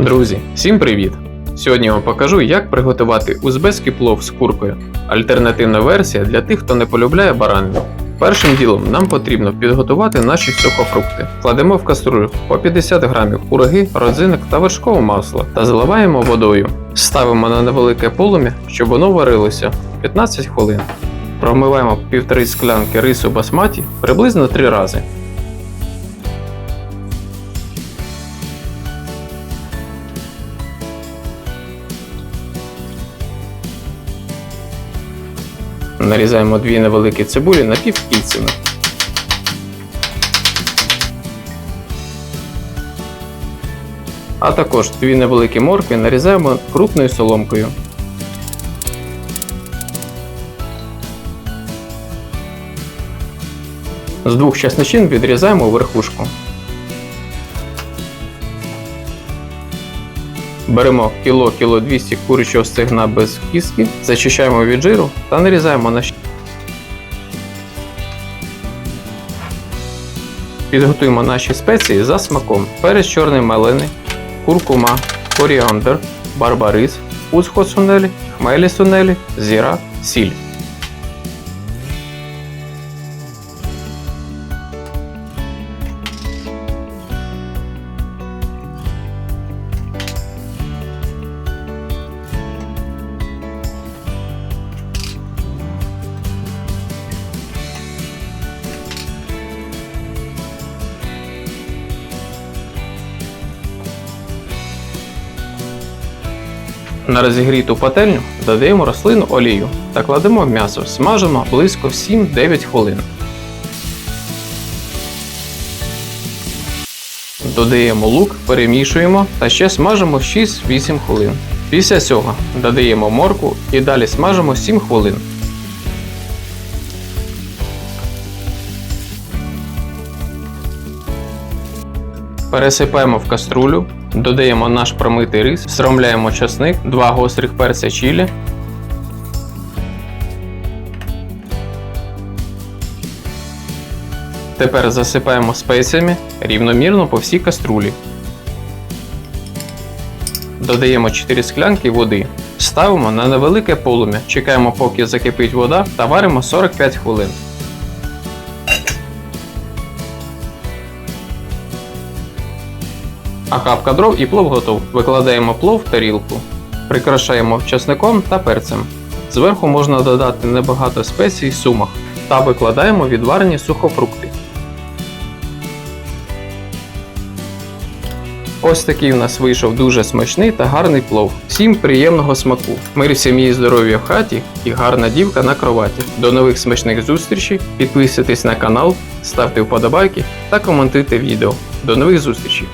Друзі, всім привіт! Сьогодні я вам покажу, як приготувати узбецький плов з куркою. Альтернативна версія для тих, хто не полюбляє баранину. Першим ділом нам потрібно підготувати наші сухофрукти. Кладемо в каструлю по 50 грамів кураги, родзинок та вершкового масла та заливаємо водою. Ставимо на невелике полум'я, щоб воно варилося 15 хвилин. Промиваємо півтори склянки рису басматі приблизно 3 рази. Нарізаємо дві невеликі цибулі напівкільцями. А також дві невеликі моркви нарізаємо крупною соломкою. З двох часничин відрізаємо верхушку. Беремо кіло кіло 200 курячого стегна без кістки, зачищаємо від жиру та нарізаємо на щ- Підготуємо наші спеції за смаком. Перець чорний малини, куркума, коріандр, барбарис, усхо сунелі, хмелі сунелі, зіра, сіль. На розігріту пательню додаємо рослину олію та кладемо м'ясо, смажимо близько 7-9 хвилин. Додаємо лук, перемішуємо та ще смажимо 6-8 хвилин. Після цього додаємо морку і далі смажимо 7 хвилин. Пересипаємо в каструлю, додаємо наш промитий рис, сромляємо часник, 2 гострих перця чилі. Тепер засипаємо спеціями рівномірно по всій каструлі. Додаємо 4 склянки води. Ставимо на невелике полум'я, чекаємо поки закипить вода та варимо 45 хвилин. А капка дров і плов готов. Викладаємо плов в тарілку, прикрашаємо часником та перцем. Зверху можна додати небагато спецій сумах та викладаємо відварені сухофрукти. Ось такий у нас вийшов дуже смачний та гарний плов. Всім приємного смаку. Мир сім'ї, здоров'я в хаті і гарна дівка на кроваті. До нових смачних зустрічей. Підписуйтесь на канал, ставте вподобайки та коментуйте відео. До нових зустрічей!